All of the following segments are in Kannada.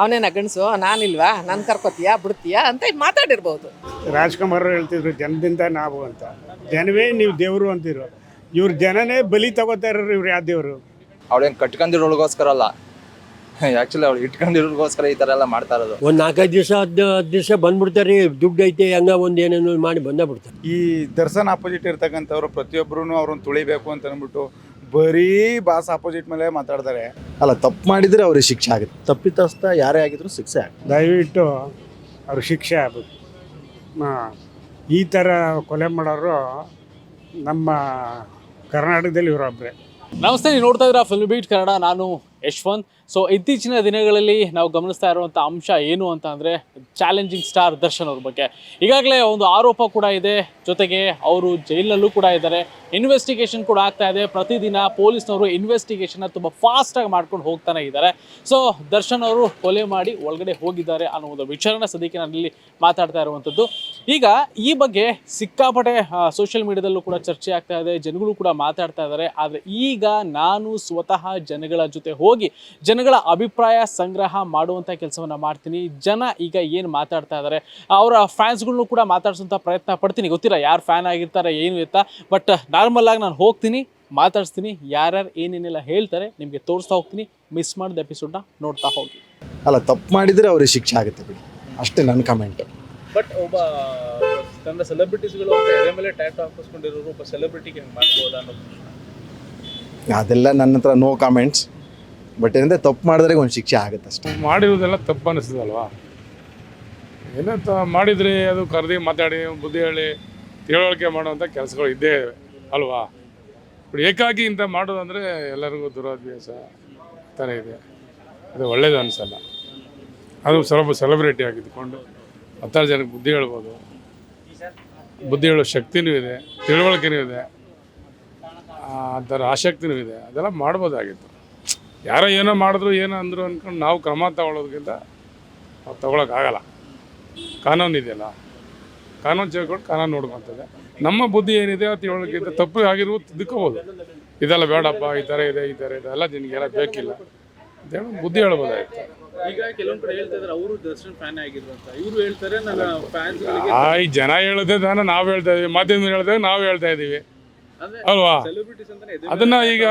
ಅವನೇನ ಗಂಡಸು ನಾನಿಲ್ವಾ? ನಾನು ಕರ್ಕೋತೀಯಾ ಬಿಡ್ತೀಯಾ ಅಂತ ಮಾತಾಡಿರ್ಬೋದು. ರಾಜ್ಕುಮಾರ್ ಅವ್ರು ಹೇಳ್ತಿದ್ರು ಜನದಿಂದ ನಾವು ಅಂತ. ಜನವೇ ನೀವು ದೇವರು ಅಂತಿರು. ಇವ್ರ ಜನನೇ ಬಲಿ ತಗೋತಾ ಇರೋರು ಇವ್ರು ಯಾವ ದೇವರು? ಅವಳೇನು ಕಟ್ಕೊಂಡಿರೋಳಿಗೋಸ್ಕರ ಅಲ್ಲ. ಆ್ಯಕ್ಚುಲಿ ಅವ್ಳು ಇಟ್ಕೊಂಡಿರೋಳಿಗೋಸ್ಕರ ಈ ಥರ ಎಲ್ಲ ಮಾಡ್ತಾ ಇರೋದು. ಒಂದು ನಾಲ್ಕೈದು ದಿವಸ ಹದ್ದು ಹತ್ತು ದಿವಸ ಬಂದ್ಬಿಡ್ತಾರೆ ದುಡ್ಡು ಐತೆ ಹಂಗ ಒಂದು ಏನೇನೋ ಮಾಡಿ ಬಂದೇ ಬಿಡ್ತಾರೆ ಈ ದರ್ಶನ್ ಆಪೋಸಿಟ್ ಇರ್ತಕ್ಕಂಥವ್ರು ಪ್ರತಿಯೊಬ್ಬರೂ ಅವ್ರನ್ನ ತುಳಿಬೇಕು ಅಂತ ಅಂದ್ಬಿಟ್ಟು ಬರೀ ಬಾಸ್ ಅಪೋಸಿಟ್ ಮೇಲೆ ಮಾತಾಡ್ತಾರೆ. ಅಲ್ಲ ತಪ್ಪು ಮಾಡಿದ್ರೆ ಅವ್ರಿಗೆ ಶಿಕ್ಷೆ ಆಗುತ್ತೆ. ತಪ್ಪಿತಸ್ಥ ಯಾರೇ ಆಗಿದ್ರು ಶಿಕ್ಷೆ ಆಗುತ್ತೆ. ದಯವಿಟ್ಟು ಅವ್ರಿಗೆ ಶಿಕ್ಷೆ ಆಗ್ಬೇಕು. ಹಾಂ ಈ ಥರ ಕೊಲೆ ಮಾಡೋರು ನಮ್ಮ ಕರ್ನಾಟಕದಲ್ಲಿ ಇವರೊಬ್ಬರೇ ನಮಸ್ತೆ ನೀವು ನೋಡ್ತಾ ಇದ್ದೀರಾ ಫಿಲ್ಮ್ ಬೀಟ್ ಕನ್ನಡ ನಾನು ಯಶ್ವಂತ್. ಸೊ ಇತ್ತೀಚಿನ ದಿನಗಳಲ್ಲಿ ನಾವು ಗಮನಿಸ್ತಾ ಇರುವಂಥ ಅಂಶ ಏನು ಅಂತ ಅಂದರೆ ಚಾಲೆಂಜಿಂಗ್ ಸ್ಟಾರ್ ದರ್ಶನ್ ಅವ್ರ ಬಗ್ಗೆ. ಈಗಾಗಲೇ ಒಂದು ಆರೋಪ ಕೂಡ ಇದೆ. ಜೊತೆಗೆ ಅವರು ಜೈಲಲ್ಲೂ ಕೂಡ ಇದ್ದಾರೆ. ಇನ್ವೆಸ್ಟಿಗೇಷನ್ ಕೂಡ ಆಗ್ತಾ ಇದೆ. ಪ್ರತಿದಿನ ಪೊಲೀಸ್ನವರು ಇನ್ವೆಸ್ಟಿಗೇಷನ್ನ ತುಂಬ ಫಾಸ್ಟಾಗಿ ಮಾಡ್ಕೊಂಡು ಹೋಗ್ತಾನೆ ಇದ್ದಾರೆ. ಸೊ ದರ್ಶನ್ ಅವರು ಕೊಲೆ ಮಾಡಿ ಒಳಗಡೆ ಹೋಗಿದ್ದಾರೆ ಅನ್ನೋ ಒಂದು ವಿಚಾರನ ಸದ್ಯಕ್ಕೆ ನಾನಿಲ್ಲಿ ಮಾತಾಡ್ತಾ ಇರುವಂಥದ್ದು. ಈಗ ಈ ಬಗ್ಗೆ ಸಿಕ್ಕಾಪಟ್ಟೆ ಸೋಷಿಯಲ್ ಮೀಡಿಯಾದಲ್ಲೂ ಕೂಡ ಚರ್ಚೆ ಆಗ್ತಾ ಇದೆ. ಜನಗಳು ಕೂಡ ಮಾತಾಡ್ತಾ ಇದ್ದಾರೆ. ಆದರೆ ಈಗ ನಾನು ಸ್ವತಃ ಜನಗಳ ಜೊತೆ ಹೋಗಿ ಜನಗಳ ಅಭಿಪ್ರಾಯ ಸಂಗ್ರಹ ಮಾಡುವಂಥ ಕೆಲಸವನ್ನ ಮಾಡ್ತೀನಿ. ಜನ ಈಗ ಏನು ಮಾತಾಡ್ತಾ ಇದ್ದಾರೆ ಅವರ ಫ್ಯಾನ್ಸ್ಗಳ್ನು ಕೂಡ ಮಾತಾಡ್ಸೋಂಥ ಪ್ರಯತ್ನ ಪಡ್ತೀನಿ. ಗೊತ್ತಿಲ್ಲ ಯಾರು ಫ್ಯಾನ್ ಆಗಿರ್ತಾರೆ ಏನು ಇರ್ತಾ ಬಟ್ ನಾರ್ಮಲ್ ಆಗಿ ನಾನು ಹೋಗ್ತೀನಿ ಮಾತಾಡ್ಸ್ತೀನಿ. ಯಾರ್ಯಾರು ಏನೇನೆಲ್ಲ ಹೇಳ್ತಾರೆ ನಿಮಗೆ ತೋರಿಸ್ತಾ ಹೋಗ್ತೀನಿ. ಮಿಸ್ ಮಾಡಿದ ಎಪಿಸೋಡ್ನ ನೋಡ್ತಾ ಹೋಗಿ. ಅಲ್ಲ ತಪ್ಪು ಮಾಡಿದರೆ ಅವ್ರಿಗೆ ಶಿಕ್ಷೆ ಆಗುತ್ತೆ ಬಿಡಿ. ಅಷ್ಟೇ ನನ್ನ ಕಮೆಂಟ್ ಬಟ್ ಒಬ್ಬ ತನ್ನ ಸೆಲೆಬ್ರಿಟೀಸ್ಗಳು ಎದೆ ಮೇಲೆ ಟ್ಯಾಟು ಹಾಕಿಸ್ಕೊಂಡಿರೋರು ಒಬ್ಬ ಸೆಲೆಬ್ರಿಟಿಗೆ ಮಾಡ್ಬೋದಾ ಅನ್ನೋದು ಅದೆಲ್ಲ ನನ್ನ ಹತ್ರ ನೋ ಕಾಮೆಂಟ್ಸ್ ಬಟ್ ಏನಂದರೆ ತಪ್ಪು ಮಾಡಿದ್ರೆ ಒಂದು ಶಿಕ್ಷೆ ಆಗುತ್ತೆ ಅಷ್ಟೇ. ಮಾಡಿರೋದೆಲ್ಲ ತಪ್ಪು ಅನಿಸ್ತದಲ್ವಾ? ಏನೋ ತ ಮಾಡಿದ್ರೆ ಅದು ಕರೆದಿ ಮಾತಾಡಿ, ಬುದ್ಧಿ ಹೇಳಿ, ತಿಳುವಳಿಕೆ ಮಾಡುವಂಥ ಕೆಲಸಗಳು ಇದ್ದೇ ಇವೆ, ಅಲ್ವಾ? ಬಟ್ ಏಕಾಗಿ ಇಂಥ ಮಾಡೋದಂದರೆ ಎಲ್ಲರಿಗೂ ದುರಾಭ್ಯಾಸ ಥರ ಇದೆ. ಅದು ಒಳ್ಳೇದು ಅನಿಸಲ್ಲ. ಅದು ಸ್ವಲ್ಪ ಸೆಲೆಬ್ರಿಟಿ ಆಗಿದ್ದುಕೊಂಡು ಹತ್ತಾರು ಜನಕ್ಕೆ ಬುದ್ಧಿ ಹೇಳ್ಬೋದು. ಬುದ್ಧಿ ಹೇಳೋ ಶಕ್ತಿನೂ ಇದೆ, ತಿಳುವಳಿಕೆನೂ ಇದೆ ಆ ಥರ ಆಸಕ್ತಿನೂ ಇದೆ. ಅದೆಲ್ಲ ಮಾಡ್ಬೋದಾಗಿತ್ತು. ಯಾರೋ ಏನೋ ಮಾಡಿದ್ರು ಏನೋ ಅಂದರು ಅಂದ್ಕೊಂಡು ನಾವು ಕ್ರಮ ತಗೊಳ್ಳೋದಕ್ಕಿಂತ ನಾವು ತಗೊಳಕ್ಕಾಗಲ್ಲ. ಕಾನೂನು ಇದೆಯಲ್ಲ? ಕಾನೂನು ಚೇಳ್ಕೊಂಡು ಕಾನೂನು ನೋಡ್ಕೊತದೆ. ನಮ್ಮ ಬುದ್ಧಿ ಏನಿದೆ ಅದು ತಿಳುವಳಿಕೆ ತಪ್ಪು ಆಗಿರುವುದು ತಿದ್ಕೋಬೋದು ಇದೆಲ್ಲ ಬೇಡಪ್ಪ ಈ ಥರ ಇದೆ ಈ ಥರ ಇದೆ ಎಲ್ಲ ನಿನಗೆಲ್ಲ ಬೇಕಿಲ್ಲ. ಅಂತೇಳಿ ಬುದ್ಧಿ ಹೇಳ್ಬೋದಾಯ್ತು. ಈಗ ಕೆಲವೊಂದು ಕಡೆ ಹೇಳ್ತಾ ಇದ್ದಾರೆ ಅವರು ದರ್ಶನ್ ಫ್ಯಾನ್ ಆಗಿದ್ರು ಅಂತ. ಇವರು ಹೇಳ್ತಾರೆ ನನ್ನ ಫ್ಯಾನ್ಸ್ ಜನ ಹೇಳದೆ ತಾನೇ ನಾವು ಹೇಳ್ತಾ ಇದೀವಿ ಮಾಧ್ಯಮ ಹೇಳ್ದಾಗ ನಾವು ಹೇಳ್ತಾ ಇದ್ದೀವಿ ಅಲ್ವಾ? ಅದನ್ನ ಈಗ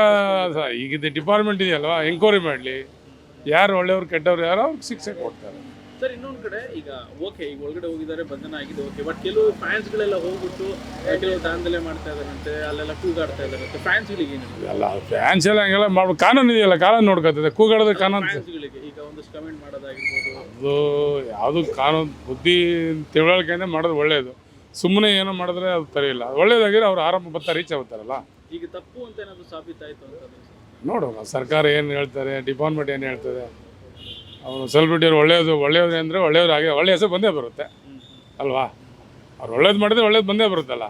ಈಗ ಡಿಪಾರ್ಟ್ಮೆಂಟ್ ಇದೆಯಲ್ವಾ? ಎಂಕ್ವೈರಿ ಮಾಡಲಿ. ಯಾರು ಒಳ್ಳೆಯವ್ರು ಕೆಟ್ಟವ್ರು ಯಾರೋ ಅವ್ರಿಗೆ ಶಿಕ್ಷೆ ಕೊಡ್ತಾರೆ. ಸರ್ ಇನ್ನೊಂದು ಕಡೆ ಈಗ ಓಕೆ ಈಗ ಒಳಗಡೆ ಹೋಗಿದ್ದಾರೆ ಬಂಧನ ಆಗಿದೆ ಓಕೆ ಬಟ್ ಕೆಲವು ಫ್ಯಾನ್ಸ್ಗಳೆಲ್ಲ ಹೋಗ್ಬಿಟ್ಟು ಕೆಲವು ದಾಂಧಲೆ ಮಾಡ್ತಾ ಇದ್ದಾರಂತೆ ಅಲ್ಲೆಲ್ಲ ಕೂಗಾಡ್ತಾ ಇದಾರಂತೆ ಫ್ಯಾನ್ಸ್ಗಳಿಗೆ ಏನಿಲ್ಲ? ಅಲ್ಲ ಫ್ಯಾನ್ಸ್ ಎಲ್ಲ ಹಂಗೆಲ್ಲ ಮಾಡ್ಬೇಕು ಕಾನೂನು ಇದೆಯಲ್ಲ ಕಾನೂನು ನೋಡ್ಕೊತದೆ ಕೂಗಾಡೋದು ಕಾನೂನು. ಫ್ಯಾನ್ಸ್ ಗಳಿಗೆ ಈಗ ಒಂದಷ್ಟು ಕಮೆಂಟ್ ಮಾಡೋದಾಗಿರ್ಬೋದು. ಅದು ಯಾವುದು ಕಾನೂನು ಬುದ್ಧಿ ತಿಳುವಳಿಕೆಯಿಂದ ಮಾಡೋದು ಒಳ್ಳೆಯದು ಸುಮ್ಮನೆ ಏನೋ ಮಾಡಿದ್ರೆ ಅದು ಇಲ್ಲ ಒಳ್ಳೇದಾಗಿದ್ರೆ ಅವ್ರು ಆರಂಭ ಬರ್ತಾ ರೀಚ್ ಆಗುತ್ತಾರಲ್ಲ? ಈಗ ತಪ್ಪು ಅಂತ ಏನಾದರೂ ಸಾಬೀತಾಯ್ತು ಅಂತ ನೋಡೋಣ ಸರ್ಕಾರ ಏನು ಹೇಳ್ತಾರೆ ಡಿಪಾರ್ಟ್ಮೆಂಟ್ ಏನು ಹೇಳ್ತದೆ. ಅವರು ಸೆಲೆಬ್ರಿಟಿಯವ್ರು ಒಳ್ಳೆಯದು ಒಳ್ಳೇದು ಅಂದರೆ ಒಳ್ಳೆಯವ್ರು ಆಗಿ ಒಳ್ಳೆಯ ಹೆಸರು ಬಂದೇ ಬರುತ್ತೆ. ಅಲ್ವಾ? ಅವ್ರು ಒಳ್ಳೇದು ಮಾಡಿದ್ರೆ ಒಳ್ಳೇದು ಬಂದೇ ಬರುತ್ತಲ್ಲ.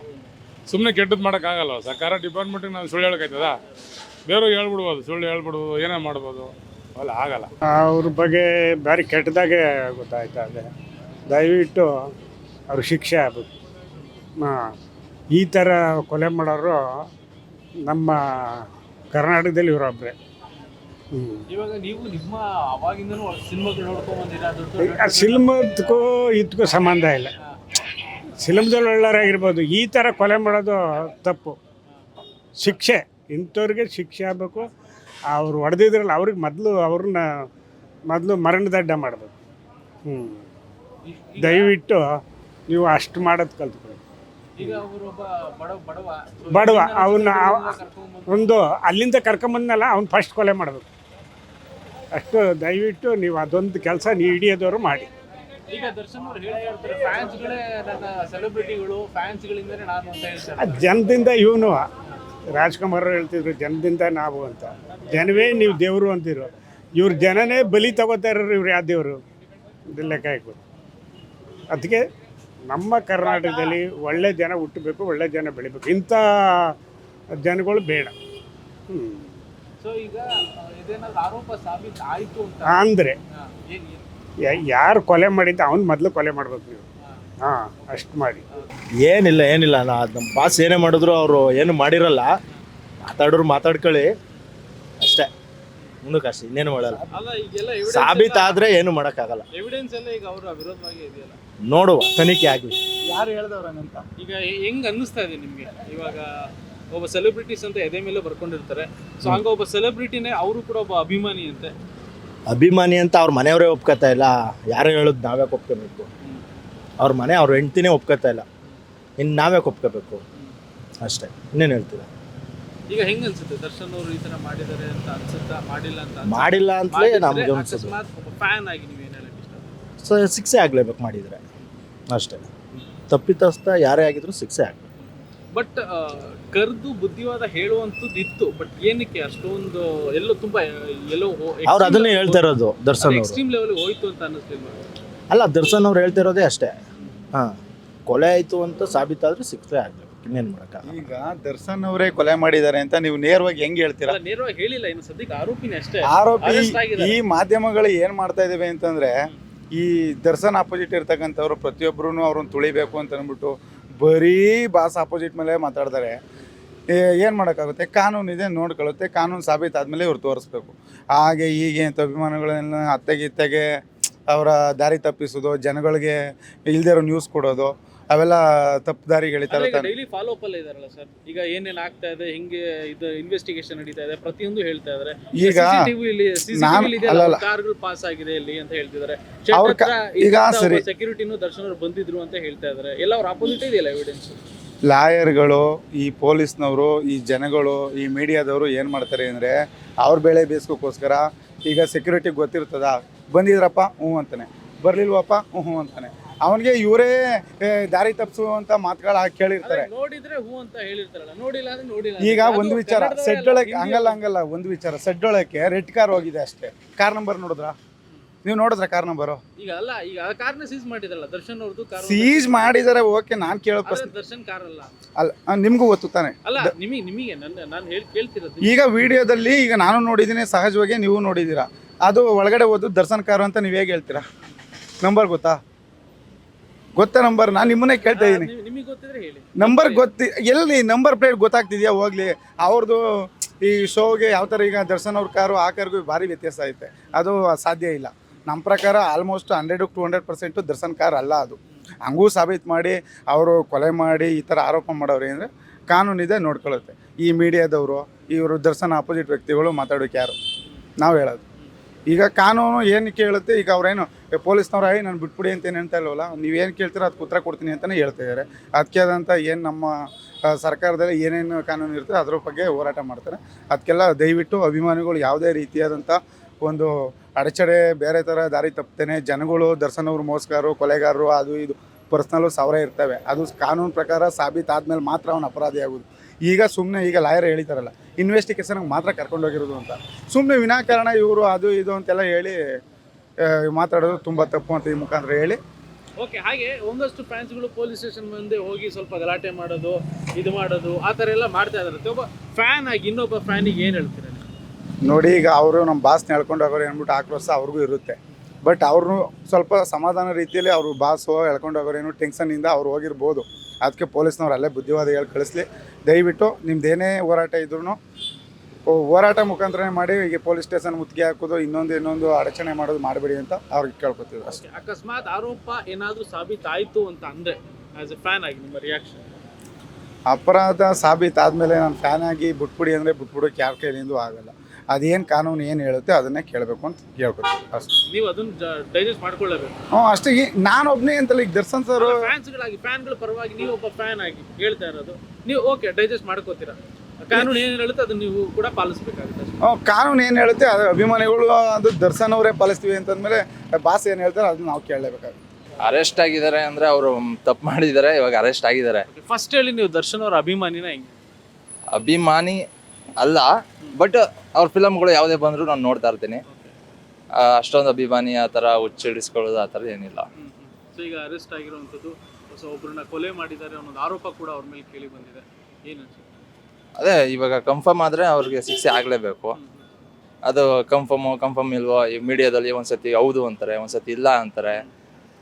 ಸುಮ್ಮನೆ ಕೆಟ್ಟದ್ದು ಮಾಡೋಕ್ಕಾಗಲ್ಲ. ಸರ್ಕಾರ ಡಿಪಾರ್ಟ್ಮೆಂಟಿಗೆ ನಾವು ಸುಳ್ಳು ಹೇಳೋಕ್ಕಾಯ್ತದ? ಬೇರೆಯವ್ರು ಹೇಳ್ಬಿಡ್ಬೋದು ಸುಳ್ಳು ಹೇಳ್ಬಿಡ್ಬೋದು ಏನೇ ಮಾಡ್ಬೋದು. ಅಲ್ಲ ಆಗಲ್ಲ. ಅವ್ರ ಬಗ್ಗೆ ಭಾರಿ ಕೆಟ್ಟದಾಗೆ ಗೊತ್ತಾಯ್ತಾ ಅದೇ ದಯವಿಟ್ಟು ಅವ್ರ ಶಿಕ್ಷೆ ಆಗ್ಬೇಕು. ಈ ಥರ ಕೊಲೆ ಮಾಡೋರು ನಮ್ಮ ಕರ್ನಾಟಕದಲ್ಲಿ ಇವರೊಬ್ಬರೇ ಹ್ಞೂ ಇವಾಗ ನೀವು ನಿಮ್ಮ ಅವಾಗಿಂದನೂ ಸಿನಿಮಾಗಳು ನೋಡ್ಕೊಂಡ್ ಬಂದಿರಾ ದೊಡ್ಡ ಆ ಸಿನಿಮದಕ್ಕೂ ಇದಕ್ಕೂ ಸಂಬಂಧ ಇಲ್ಲ. ಸಿನಿಮಾದಲ್ಲಿ ಒಳ್ಳೆಯವರಾಗಿರ್ಬೋದು. ಈ ಥರ ಕೊಲೆ ಮಾಡೋದು ತಪ್ಪು. ಶಿಕ್ಷೆ ಇಂಥವ್ರಿಗೆ ಶಿಕ್ಷೆ ಆಗಬೇಕು. ಅವ್ರು ಹೊಡೆದಿದ್ರಲ್ಲ ಅವ್ರಿಗೆ ಮೊದಲು ಅವ್ರನ್ನ ಮೊದಲು ಮರಣದಡ್ಡ ಮಾಡಬೇಕು. ಹ್ಞೂ ದಯವಿಟ್ಟು ನೀವು ಅಷ್ಟು ಮಾಡೋದು ಬಡ ಬಡವ ಅವನ್ನ ಒಂದು ಅಲ್ಲಿಂದ ಕರ್ಕೊಂಬಂದ್ನಲ್ಲ ಅವ್ನು ಫಸ್ಟ್ ಕೊಲೆ ಮಾಡಬೇಕು. ಅಷ್ಟು ದಯವಿಟ್ಟು ನೀವು ಅದೊಂದು ಕೆಲಸ ನೀವು ಹಿಡಿಯೋದವರು ಮಾಡಿ. ಈಗ ದರ್ಶನ್ ಅವ್ರು ಹೇಳ್ತಾ ಇರ್ತಾರೆ ಫ್ಯಾನ್ಸ್ಗಳೇ ನನ್ನ ಸೆಲೆಬ್ರಿಟಿಗಳು ಫ್ಯಾನ್ಸ್ಗಳಿಂದನೇ ನಾನು ಅಂತ ಹೇಳ್ತಾರೆ. ಜನದಿಂದ ಇವನು. ರಾಜ್ಕುಮಾರ್ ಅವ್ರು ಹೇಳ್ತಿದ್ರು ಜನದಿಂದ ನಾವು ಅಂತ. ಜನವೇ ನೀವು ದೇವರು ಅಂತಿರು ಇವ್ರ ಜನನೇ ಬಲಿ ತಗೋತಾ ಇರೋರು ಇವ್ರು ಯಾವ ದೇವರು? ಲೆಕ್ಕ ಹಾಕೋದು ಅದಕ್ಕೆ ನಮ್ಮ ಕರ್ನಾಟಕದಲ್ಲಿ ಒಳ್ಳೆ ಜನ ಹುಟ್ಟಬೇಕು ಒಳ್ಳೆ ಜನ ಬೆಳಿಬೇಕು. ಇಂಥ ಜನಗಳು ಬೇಡ. ಹ್ಞೂ ಸೊ ಈಗ ಇದೇನಾದ್ರು ಆರೋಪ ಸಾಬೀತು ಆಯ್ತು ಅಂತ? ಅಂದರೆ? ಯಾರು ಕೊಲೆ ಮಾಡಿದ್ದ ಅವ್ನು ಮೊದಲು ಕೊಲೆ ಮಾಡ್ಬೇಕು ನೀವು. ಹಾಂ. ಅಷ್ಟು ಮಾಡಿ. ಏನಿಲ್ಲ ಏನಿಲ್ಲ. ನಾ ನಮ್ಮ ಬಾಸ್ ಏನೇ ಮಾಡಿದ್ರು ಅವರು ಏನು ಮಾಡಿರಲ್ಲ. ಮಾತಾಡೋರು ಮಾತಾಡ್ಕೊಳ್ಳಿ. ಅಷ್ಟೇ. ಮುಂದಕ್ಕೆ ಅಷ್ಟೇ ಇನ್ನೇನು ಮಾಡಲ್ಲ. ಸಾಬೀತಾದ್ರೆ ಏನು ಮಾಡೋಕ್ಕಾಗಲ್ಲ. ಎವಿಡೆನ್ಸ್ ಎಲ್ಲ ಈಗ ಅವರ ವಿರೋಧವಾಗಿ ಇದೆಯಲ್ಲ. ನೋಡುವ ತನಿಖೆ ಆಗಲಿ. ಯಾರು ಹೇಳ್ದವ್ರಂತ ಈಗ ಹೆಂಗ್ ಅನ್ನಿಸ್ತಾ ಇದೆ ನಿಮಗೆ? ಇವಾಗ ಒಬ್ಬ ಸೆಲೆಬ್ರಿಟೀಸ್ ಅಂತ ಎದೆ ಮೇಲೆ ಬರ್ಕೊಂಡಿರ್ತಾರೆ. ಸೊ ಹಂಗ ಒಬ್ಬ ಸೆಲೆಬ್ರಿಟಿನೇ ಅವರು ಕೂಡ ಒಬ್ಬ ಅಭಿಮಾನಿ ಅಂತೆ. ಅಭಿಮಾನಿ ಅಂತ ಅವ್ರ ಮನೆಯವರೇ ಒಪ್ಕೋತಾ ಇಲ್ಲ. ಯಾರು ಹೇಳೋದು ನಾವೇ ಒಪ್ಕೋಬೇಕು ಅವ್ರ ಮನೆ ಅವ್ರ ಹೆಂಡ್ತಿನೇ ಒಪ್ಕೋತಾ ಇಲ್ಲ. ಇನ್ನು ನಾವೇ ಒಪ್ಕೋಬೇಕು ಅಷ್ಟೇ. ಇನ್ನೇನು ಹೇಳ್ತೀರಾ? ಈಗ ಹೆಂಗ್ ಅನ್ಸುತ್ತೆ? ದರ್ಶನ್ ಅವರು ಈ ತರ ಮಾಡಿದ್ದಾರೆ ಅಂತ ಅನ್ಸುತ್ತಾ? ಮಾಡಿಲ್ಲ ಅಂತ ಅನ್ಸುತ್ತಾ? ಮಾಡಿಲ್ಲ ಅಂತಲೇ ಮಾಡಿದ್ರೆ ನಮ್ಗೆ ಅಕಸ್ಮಾತ್ ಒಬ್ಬ ಫ್ಯಾನ್ ಆಗಿ ನೀವು ಏನ್ ಹೇಳಕ್ ಇಷ್ಟ? ಸೊ ಶಿಕ್ಷೆ ಆಗಲೇಬೇಕು ಮಾಡಿದರೆ. ಅಷ್ಟೇ. ತಪ್ಪಿತಸ್ಥ ಯಾರೇ ಆಗಿದ್ರು ಶಿಕ್ಷೆ ಆಗಬೇಕು. ಬಟ್ ಕರ್ದು ಬುದ್ಧಿವಾದ ಹೇಳುವಂತದ್ದು ಇತ್ತು ಬಟ್ ಏನಕ್ಕೆ? ಅಷ್ಟೊಂದು ಎಲ್ಲೋ ತುಂಬಾ ಎಲ್ಲೋ ಅವ್ರು ಅದನ್ನೇ ಹೇಳ್ತಾ ಇರೋದು ದರ್ಶನ್ ಅವರು. ಎಕ್ಸ್ಟ್ರೀಮ್ ಲೆವೆಲ್ ಹೋಯ್ತು ಅಂತ ಅನ್ನಿಸ್ತಿಲ್ಲ ಅಲ್ಲ ದರ್ಶನ್ ಅವ್ರು ಹೇಳ್ತಾ ಇರೋದೇ ಅಷ್ಟೇ. ಹಾ. ಕೊಲೆ ಆಯಿತು ಅಂತ ಸಾಬೀತಾದ್ರೆ ಶಿಕ್ಷೆ ಆಗಬೇಕು. ಇನ್ನೇನು ಮಾಡೋಕ್ಕಾಗಲ್ಲ. ಈಗ ದರ್ಶನ್ ಅವರೇ ಕೊಲೆ ಮಾಡಿದ್ದಾರೆ ಅಂತ ನೀವು ನೇರವಾಗಿ ಹೆಂಗ್ ಹೇಳ್ತೀರಾ? ಅಲ್ಲ ನೇರವಾಗಿ ಹೇಳಿಲ್ಲ ಇನ್ನು ಸದ್ಯಕ್ಕೆ ಆರೋಪಿನೇ ಅಷ್ಟೇ. ಆರೋಪಿ Arrest ಆಗಿದ್ದಾರೆ. ಈ ಮಾಧ್ಯಮಗಳು ಏನ್ ಮಾಡ್ತಾ ಇದಾವೆ ಅಂತಂದ್ರೆ ಈ ದರ್ಶನ್ ಅಪೋಸಿಟ್ ಇರ್ತಕ್ಕಂಥವ್ರು ಪ್ರತಿಯೊಬ್ಬರೂ ಅವ್ರನ್ನ ತುಳಿಬೇಕು ಅಂತ ಅಂದ್ಬಿಟ್ಟು ಬರೀ ಬಾಸ್ ಅಪೋಸಿಟ್ ಮೇಲೆ ಮಾತಾಡ್ತಾರೆ. ಏ- ಏನ್ ಮಾಡೋಕ್ಕಾಗುತ್ತೆ? ಕಾನೂನು ಇದೆ ನೋಡ್ಕೊಳ್ಳುತ್ತೆ. ಕಾನೂನು ಸಾಬೀತಾದ್ಮೇಲೆ ಇವ್ರು ತೋರಿಸ್ಬೇಕು. ಹಾಗೆ ಹೀಗೆ ಅಂತ ಅಭಿಮಾನಿಗಳನ್ನ ಅತ್ತೆಗಿತ್ತೆಗೆ ಅವರ ದಾರಿ ತಪ್ಪಿಸೋದು ಜನಗಳಿಗೆ ಇಲ್ದೇ ಇರೋ ನ್ಯೂಸ್ ಕೊಡೋದು ಅವೆಲ್ಲ ತಪ್ಪು ದಾರಿಗಳಿತಾರೆ ಡೈಲಿ ಫಾಲೋ ಅಪ್ ಅಲ್ಲೇ ಇದಾರಲ್ಲ ಸರ್ ಈಗ ಏನೇನ್ ಆಗ್ತಾ ಇದೆ ಹೆಂಗೆ ಇದು ಇನ್ವೆಸ್ಟಿಗೇಷನ್ ನಡೀತಾ ಇದೆ ಪ್ರತಿಯೊಂದು ಹೇಳ್ತಾ ಇದಾರೆ. ಈಗ. ಕಾರ್ಗಳು ಪಾಸ್ ಆಗಿದೆ ಇಲ್ಲಿ ಅಂತ ಹೇಳ್ತಿದ್ದಾರೆ ಅವ್ರ ಈಗ ಸರಿ. ಸೆಕ್ಯೂರಿಟಿನೂ ದರ್ಶನ್ ಅವ್ರು ಬಂದಿದ್ರು ಅಂತ ಹೇಳ್ತಾ ಇದ್ದಾರೆ ಎಲ್ಲ ಅವ್ರ ಆಪೋಸಿಟ್ ಇದೆಯಲ್ಲ ಎವಿಡೆನ್ಸ್ ಲಾಯರ್ಗಳು ಈ ಪೊಲೀಸ್ನವರು ಈ ಜನಗಳು ಈ ಮೀಡಿಯಾದವರು ಏನು ಮಾಡ್ತಾರೆ ಅಂದರೆ ಅವ್ರ ಬೆಳೆ ಬೇಯಿಸ್ಕೋಕ್ಕೋಸ್ಕರ ಈಗ ಸೆಕ್ಯೂರಿಟಿ ಗೊತ್ತಿರ್ತದ? ಬಂದಿದ್ರಪ್ಪ ಹ್ಞೂ ಅಂತಾನೆ. ಬರ್ಲಿಲ್ವಪ್ಪ ಹ್ಞೂ ಅಂತಾನೆ. ಅವನಿಗೆ ಇವರೇ ದಾರಿ ತಪ್ಪಿಸುವಂತ ಮಾತುಗಳು ಹಾಕಿ ಕೇಳಿರ್ತಾರೆ. ನೋಡಿದ್ರೆ ಹೂ ಅಂತ ಹೇಳಿರ್ತಾರಲ್ಲ ನೋಡಿಲ್ಲ ಅಂದ್ರೆ ನೋಡಿಲ್ಲ ಈಗ ಒಂದು ವಿಚಾರ ಸೆಡ್ ಒಳಗೆ ಹಂಗಲ್ಲ ಹಂಗಲ್ಲ ಒಂದು ವಿಚಾರ. ಸೆಡ್ ಒಳಕ್ಕೆ ರೆಡ್ ಕಾರ್ ಹೋಗಿದೆ ಅಷ್ಟೇ. ಕಾರ್ ನಂಬರ್ ನೋಡಿದ್ರಾ? ನೀವು ನೋಡಿದ್ರ ಕಾರ್ ನಂಬರು? ಈಗ ಅಲ್ಲ ಈಗ ಕಾರ್ನ ಸೀಸ್ ಮಾಡಿದ್ರಲ್ಲ ದರ್ಶನ್ ಅವ್ರದ್ದು ಕಾರ್ ಸೀಸ್ ಮಾಡಿದರೆ ಓಕೆ ನಾನು ಕೇಳೋ ಪ್ರಶ್ನೆ ದರ್ಶನ್ ಕಾರ್ ಅಲ್ಲ. ಅಲ್ಲ ನಿಮ್ಗೂ ಗೊತ್ತು ತಾನೆ. ಅಲ್ಲ ನಿಮಗೆ ನಿಮಗೆ ನಾನು ಹೇಳಿ ಕೇಳ್ತಿರೋದು ಈಗ ವಿಡಿಯೋದಲ್ಲಿ ಈಗ ನಾನು ನೋಡಿದ್ದೀನಿ ಸಹಜವಾಗಿ ನೀವು ನೋಡಿದ್ದೀರಾ. ಅದು ಒಳಗಡೆ ಓದು ದರ್ಶನ್ ಕಾರು ಅಂತ ನೀವು ಹೇಗೆ ಹೇಳ್ತೀರಾ? ನಂಬರ್ ಗೊತ್ತಾ? ಗೊತ್ತಾ ನಂಬರ್ ನಾನು ನಿಮ್ಮನ್ನೇ ಕೇಳ್ತಾ ಇದ್ದೀನಿ ನಿಮಗೆ ಗೊತ್ತಿದ್ರೆ ಹೇಳಿ. ನಂಬರ್ ಗೊತ್ತಿ ಎಲ್ಲಿ ನಂಬರ್ ಪ್ಲೇಟ್ ಗೊತ್ತಾಗ್ತಿದ್ಯಾ? ಹೋಗ್ಲಿ. ಅವ್ರದ್ದು ಈ ಶೋಗೆ ಯಾವ ಥರ ಈಗ ದರ್ಶನ್ ಅವ್ರ ಕಾರು ಆ ಕಾರ್ಗೂ ಭಾರಿ ವ್ಯತ್ಯಾಸ ಐತೆ. ಅದು ಸಾಧ್ಯ ಇಲ್ಲ. ನಮ್ಮ ಪ್ರಕಾರ almost hundred to hundred percent Darshan car ಅಲ್ಲ ಅದು. ಹಂಗೂ ಸಾಬೀತು ಮಾಡಿ ಅವರು ಕೊಲೆ ಮಾಡಿ ಈ ಥರ ಆರೋಪ ಮಾಡೋರು ಏನಂದರೆ ಕಾನೂನಿದೆ ನೋಡ್ಕೊಳ್ಳುತ್ತೆ. ಈ ಮೀಡಿಯಾದವರು ಇವರು ದರ್ಶನ್ ಆಪೋಸಿಟ್ ವ್ಯಕ್ತಿಗಳು ಮಾತಾಡೋಕೆ ಯಾರು? ನಾವು ಹೇಳೋದು. ಈಗ ಕಾನೂನು ಏನು ಕೇಳುತ್ತೆ, ಈಗ ಅವ್ರೇನು ಪೊಲೀಸ್ನವ್ರು ಐ ನಾನು ಬಿಟ್ಬಿಡಿ ಅಂತ ಏನು ಹೇಳ್ತಾ ಇಲ್ವಲ್ಲ? ನೀವೇನು ಕೇಳ್ತೀರೋ ಅದಕ್ಕೆ ಉತ್ತರ ಕೊಡ್ತೀನಿ ಅಂತಲೇ ಹೇಳ್ತಾ ಇದ್ದಾರೆ ಅದಕ್ಕೆ ಆದಂಥ ಏನು ನಮ್ಮ ಸರ್ಕಾರದಲ್ಲಿ ಏನೇನು ಕಾನೂನು ಇರುತ್ತೆ, ಅದ್ರ ಬಗ್ಗೆ ಹೋರಾಟ ಮಾಡ್ತಾರೆ. ಅದಕ್ಕೆಲ್ಲ ದಯವಿಟ್ಟು ಅಭಿಮಾನಿಗಳು ಯಾವುದೇ ರೀತಿಯಾದಂಥ ಒಂದು ಅಡಚಣೆ, ಬೇರೆ ಥರ ದಾರಿ ತಪ್ಪತ್ತೇನೆ ಜನಗಳು ದರ್ಶನ್ ಅವ್ರು ಮೋಸಗಾರರು, ಕೊಲೆಗಾರರು, ಅದು ಇದು ಪರ್ಸ್ನಲ್ಲು ಸಾವಿರ ಇರ್ತವೆ. ಅದು ಕಾನೂನು ಪ್ರಕಾರ ಸಾಬೀತಾದ್ಮೇಲೆ ಮಾತ್ರ ಅವನು ಅಪರಾಧಿ ಆಗೋದು ಈಗ ಸುಮ್ಮನೆ ಈಗ ಲಾಯರ್ ಹೇಳಿದಾರಲ್ಲ ಇನ್ವೆಸ್ಟಿಗೇಷನ್ಗೆ ಮಾತ್ರ ಕರ್ಕೊಂಡೋಗಿರೋದು ಅಂತ. ಸುಮ್ಮನೆ ವಿನಾಕಾರಣ ಇವರು ಅದು ಇದು ಅಂತೆಲ್ಲ ಹೇಳಿ ಮಾತಾಡೋದು ತುಂಬ ತಪ್ಪು ಅಂತ ಈ ಮುಖಾಂತರ ಹೇಳಿ. ಓಕೆ ಹಾಗೆ ಒಂದಷ್ಟು ಫ್ಯಾನ್ಸ್ಗಳು ಪೊಲೀಸ್ ಸ್ಟೇಷನ್ ಮುಂದೆ ಹೋಗಿ ಸ್ವಲ್ಪ ಗಲಾಟೆ ಮಾಡೋದು ಇದು ಮಾಡೋದು ಆ ಥರ ಎಲ್ಲ ಮಾಡ್ತಾ ಇದ್ದಾರೆ. ಒಬ್ಬ ಫ್ಯಾನ್ ಆಗಿ ಇನ್ನೊಬ್ಬ ಫ್ಯಾನಿಗೆ ಏನು ಹೇಳ್ತೀರಾ ನೋಡಿ ಈಗ ಅವರು ನಮ್ಮ ಬಾಸ್ನ ಹೇಳ್ಕೊಂಡು ಹೋಗೋರು ಏನ್ಬಿಟ್ಟು ಆಕ್ರೋಶ ಅವ್ರಿಗೂ ಇರುತ್ತೆ. ಬಟ್ ಅವ್ರನ್ನೂ ಸ್ವಲ್ಪ ಸಮಾಧಾನ ರೀತಿಯಲ್ಲಿ ಅವರು ಬಾಸು ಎಳ್ಕೊಂಡು ಹೋಗೋರೇನು ಟೆನ್ಷನ್ನಿಂದ ಅವ್ರು ಹೋಗಿರ್ಬೋದು. ಅದಕ್ಕೆ ಪೊಲೀಸ್ನವ್ರು ಅಲ್ಲೇ ಬುದ್ಧಿವಾದ ಹೇಳಿ ಕಳಿಸ್ಲಿ. ದಯವಿಟ್ಟು ನಿಮ್ದೇನೇ ಹೋರಾಟ ಇದ್ರೂ ಹೋರಾಟ ಮುಖಾಂತರನೇ ಮಾಡಿ ಈಗ ಪೊಲೀಸ್ ಸ್ಟೇಷನ್ ಮುತ್ತಿಗೆ ಹಾಕೋದು ಇನ್ನೊಂದು ಇನ್ನೊಂದು ಅಡಚಣೆ ಮಾಡೋದು ಮಾಡಬೇಡಿ ಅಂತ ಅವ್ರಿಗೆ ಕೇಳ್ಕೊತೀವಿ. ಅಷ್ಟೇ. ಅಕಸ್ಮಾತ್ ಆರೋಪ ಏನಾದರೂ ಸಾಬೀತಾಯಿತು ಅಂತ ಅಂದರೆ ಆ್ಯಸ್ ಎ ಫ್ಯಾನ್ ಆಗಿ ನಿಮ್ಮ ರಿಯಾಕ್ಷನ್ ಅಪರಾಧ ಸಾಬೀತಾದ್ಮೇಲೆ ನಾನು ಫ್ಯಾನ್ ಆಗಿ ಬಿಟ್ಬಿಡಿ ಅಂದರೆ ಬಿಟ್ಬಿಡೋಕೆ ಯಾರ ಕೈಲಿಂದೂ ಆಗಲ್ಲ. ಅದೇನು ಕಾನೂನು ಏನು ಹೇಳುತ್ತೆ ಅದನ್ನೇ ಕೇಳಬೇಕು ಅಂತ ಕೇಳ್ಕೊತೀವಿ ಅಷ್ಟೇ. ನೀವು ಅದನ್ನ ಡೈಜೆಸ್ಟ್ ಮಾಡ್ಕೊಳ್ಳಬೇಕು. ಹ್ಞೂ ಅಷ್ಟೇ. ಈ- ನಾನು ಒಬ್ಬನೇ ಅಂತಲ್ಲ ಈಗ ದರ್ಶನ್ ಸರ್ ಫ್ಯಾನ್ಸ್ಗಳಾಗಿ ಫ್ಯಾನ್ಗಳ ಪರವಾಗಿ ನೀವು ಒಬ್ಬ ಫ್ಯಾನ್ ಆಗಿ ಹೇಳ್ತಾ ಇರೋದು. ನೀವು ಓಕೆ ಡೈಜೆಸ್ಟ್ ಮಾಡ್ಕೋತೀರಾ. ಕಾನೂನು ಏನು ಹೇಳುತ್ತೆ ಅದನ್ನ ನೀವು ಕೂಡ ಪಾಲಿಸಬೇಕಾಗುತ್ತೆ. ಹ್ಞೂ, ಕಾನೂನು ಏನು ಹೇಳುತ್ತೆ ಅದು ಅಭಿಮಾನಿಗಳು ಅದು ದರ್ಶನ್ ಅವರೇ ಪಾಲಿಸ್ತೀವಿ ಅಂತಂದ್ಮೇಲೆ ಬಾಸ್ ಏನು ಹೇಳ್ತಾರೆ ಅದನ್ನ ನಾವು ಕೇಳಲೇಬೇಕಾಗುತ್ತೆ. ಅರೆಸ್ಟ್ ಆಗಿದ್ದಾರೆ ಅಂದ್ರೆ ಅವರು ತಪ್ಪು ಮಾಡಿದ್ದಾರೆ ಇವಾಗ ಅರೆಸ್ಟ್ ಆಗಿದ್ದಾರೆ. ಫಸ್ಟ್ ಹೇಳಿ ನೀವು ದರ್ಶನ್ ಅವರ ಅಭಿಮಾನಿನ ಹೆಂಗೆ? ಅಭಿಮಾನಿ ಅಲ್ಲ ಬಟ್ ಅವ್ರ ಫಿಲಮ್ಗಳು ಯಾವುದೇ ಬಂದರೂ ನಾನು ನೋಡ್ತಾ ಇರ್ತೀನಿ. ಆ, ಅಷ್ಟೊಂದು ಅಭಿಮಾನಿ ಆ ಥರ ಹುಚ್ಚಿಡಿಸ್ಕೊಳ್ಳೋದು ಆ ಥರ ಏನಿಲ್ಲ. ಸೊ ಈಗ ಅರೆಸ್ಟ್ ಆಗಿರುವಂಥದ್ದು ಹೊಸ ಒಬ್ಬರನ್ನ ಕೊಲೆ ಮಾಡಿದ್ದಾರೆ ಅನ್ನೋದು ಆರೋಪ ಕೂಡ ಅವ್ರ ಮೇಲೆ ಕೇಳಿ ಬಂದಿದೆ. ಏನು ಅನ್ಸುತ್ತೆ? ಅದೇ ಇವಾಗ ಕನ್ಫರ್ಮ್ ಆದರೆ ಅವ್ರಿಗೆ ಶಿಕ್ಷೆ ಆಗಲೇಬೇಕು. ಅದು ಕನ್ಫರ್ಮು ಕನ್ಫರ್ಮ್ ಇಲ್ವೋ ಈ ಮೀಡಿಯಾದಲ್ಲಿ ಒಂದ್ಸತಿ ಹೌದು ಅಂತಾರೆ ಒಂದ್ಸತಿ ಇಲ್ಲ ಅಂತಾರೆ.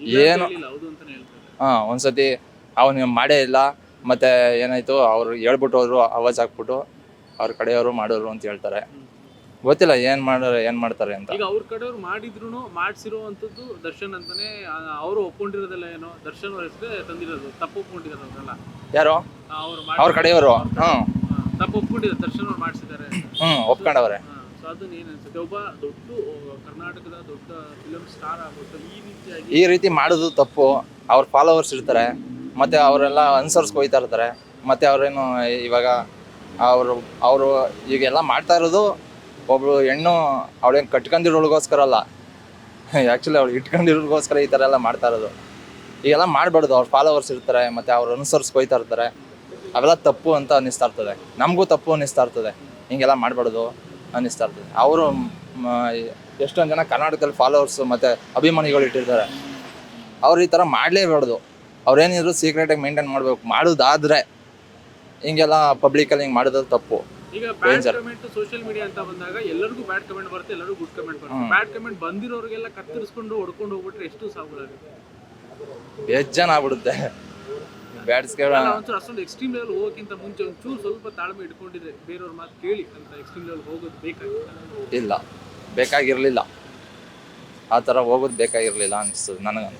ಇಲ್ಲ ಏನು? ಹೇಳಿಲ್ಲ, ಹೌದು ಅಂತಾನೆ ಹೇಳ್ತಾರೆ. ಹಾಂ ಒಂದ್ಸತಿ ಅವನು ಮಾಡೇ ಇಲ್ಲ ಮತ್ತೆ ಏನಾಯ್ತು ಅವ್ರು ಹೇಳ್ಬಿಟ್ಟು ಹೋದ್ರು ಆವಾಜ್ ಹಾಕ್ಬಿಟ್ಟು. ಅವ್ರ ಕಡೆಯವರು ಮಾಡೋರು ಅಂತ ಹೇಳ್ತಾರೆ. ಗೊತ್ತಿಲ್ಲ ಏನ್ ಮಾಡೋರು ಏನ್ ಮಾಡ್ತಾರೆ ಅಂತ. ಈಗ ಅವ್ರ ಕಡೆಯವ್ರು ಮಾಡಿದ್ರು ಮಾಡಿಸಿರುವಂತದ್ದು ದರ್ಶನ್ ಅಂತಾನೆ ಅವರು ಒಪ್ಕೊಂಡಿರೋದಲ್ಲ ಏನೋ ದರ್ಶನ್ ಅವ್ರ ಹೆಸರೇ ತಂದಿರೋದು ತಪ್ಪು ಒಪ್ಕೊಂಡಿರೋದಲ್ಲ. ಅವ್ರೆಲ್ಲ ಯಾರು ಅವ್ರು ಅವ್ರ ಕಡೆಯವರು. ಹ್ಮ್. ತಪ್ಪು ಒಪ್ಕೊಂಡಿದ್ದಾರೆ ದರ್ಶನ್ ಅವ್ರು ಮಾಡಿಸಿದ್ದಾರೆ. ಹ್ಮ್ ಒಪ್ಕೊಂಡವ್ರೆ. ಸೊ ಅದನ್ನ ಏನ್ ಅನ್ಸುತ್ತೆ? ಒಬ್ಬ ದೊಡ್ಡ ಆ, ಕರ್ನಾಟಕದ ದೊಡ್ಡ ಫಿಲಂ ಸ್ಟಾರ್ ಆಗ್ಬಿಟ್ಟು ಈ ರೀತಿಯಾಗಿ ಈ ರೀತಿ ಮಾಡೋದು ತಪ್ಪು. ಅವ್ರ ಫಾಲೋವರ್ಸ್ ಇರ್ತಾರೆ. ಮತ್ತೆ ಅವರೆಲ್ಲ ಅನುಸರಿಸ್ಕೊಯ್ತಾ ಇರ್ತಾರೆ. ಮತ್ತೆ ಅವ್ರೇನು ಇವಾಗ ಅವರು ಅವರು ಈಗೆಲ್ಲ ಮಾಡ್ತಾ ಇರೋದು ಒಬ್ಳು ಹೆಣ್ಣು ಅವಳೇನು ಕಟ್ಕೊಂಡಿರೋಳಿಗೋಸ್ಕರ ಅಲ್ಲ. ಆ್ಯಕ್ಚುಲಿ ಅವ್ಳು ಇಟ್ಕೊಂಡಿರೋಳಿಗೋಸ್ಕರ ಈ ಥರ ಎಲ್ಲ ಮಾಡ್ತಾ ಇರೋದು. ಈಗೆಲ್ಲ ಮಾಡಬಾರ್ದು, ಅವ್ರ ಫಾಲೋವರ್ಸ್ ಇರ್ತಾರೆ, ಮತ್ತು ಅವ್ರು ಅನುಸರಿಸ್ಕೊಯ್ತಾ ಇರ್ತಾರೆ. ಅವೆಲ್ಲ ತಪ್ಪು ಅಂತ ಅನ್ನಿಸ್ತಾ ಇರ್ತದೆ. ನಮಗೂ ತಪ್ಪು ಅನ್ನಿಸ್ತಾ ಇರ್ತದೆ. ಹಿಂಗೆಲ್ಲ ಮಾಡಬಾರ್ದು ಅನ್ನಿಸ್ತಾ ಇರ್ತದೆ. ಅವರು ಎಷ್ಟೊಂದು ಜನ ಕರ್ನಾಟಕದಲ್ಲಿ ಫಾಲೋವರ್ಸು ಮತ್ತು ಅಭಿಮಾನಿಗಳು ಇಟ್ಟಿರ್ತಾರೆ. ಅವ್ರು ಈ ಥರ ಮಾಡಲೇಬಾರ್ದು. ಅವ್ರೇನಿದ್ರು ಸೀಕ್ರೆಟಾಗಿ ಮೇಂಟೈನ್ ಮಾಡಬೇಕು. ಮಾಡೋದಾದ್ರೆ. ಹಿಂಗೆಲ್ಲ ಪಬ್ಲಿಕಲ್ಲಿ ಹಿಂಗೆ ಮಾಡೋದು ತಪ್ಪು. ಈಗ bad Danger. Comment social media ಅಂತ ಬಂದಾಗ ಎಲ್ಲರಿಗೂ ಬ್ಯಾಡ್ ಕಮೆಂಟ್ ಬರುತ್ತೆ ಎಲ್ಲರಿಗೂ ಗುಡ್ ಕಮೆಂಟ್ ಬರುತ್ತೆ. ಬ್ಯಾಡ್ ಕಮೆಂಟ್ ಬಂದಿರೋರಿಗೆಲ್ಲ ಕತ್ತರಿಸ್ಕೊಂಡು ಹೊಡ್ಕೊಂಡು ಹೋಗ್ಬಿಟ್ರೆ ಎಷ್ಟು ಸಾವುಗಳಾಗುತ್ತೆ ಬೇಜಾನ್ ಆಗ್ಬಿಡುತ್ತೆ. ಬ್ಯಾಡ್ಸ್ಗೆ ಅಲ್ಲ, ಒಂಚೂರು ಅಷ್ಟೊಂದು ಎಕ್ಸ್ಟ್ರೀಮ್ ಲೆವೆಲ್ ಹೋಗೋಕ್ಕಿಂತ ಮುಂಚೆ ಒಂಚೂರು ಸ್ವಲ್ಪ ತಾಳ್ಮೆ ಇಟ್ಕೊಂಡಿದ್ರೆ ಬೇರೆಯವ್ರ ಮಾತು ಕೇಳಿ ಅಂತ ಎಕ್ಸ್ಟ್ರೀಮ್ ಲೆವೆಲ್ ಹೋಗೋದು ಬೇಕಾಗಿಲ್ಲ. ಇಲ್ಲ. ಬೇಕಾಗಿರಲಿಲ್ಲ. ಆ ಥರ ಹೋಗೋದು ಬೇಕಾಗಿರಲಿಲ್ಲ ಅನಿಸ್ತದೆ ನನಗೆ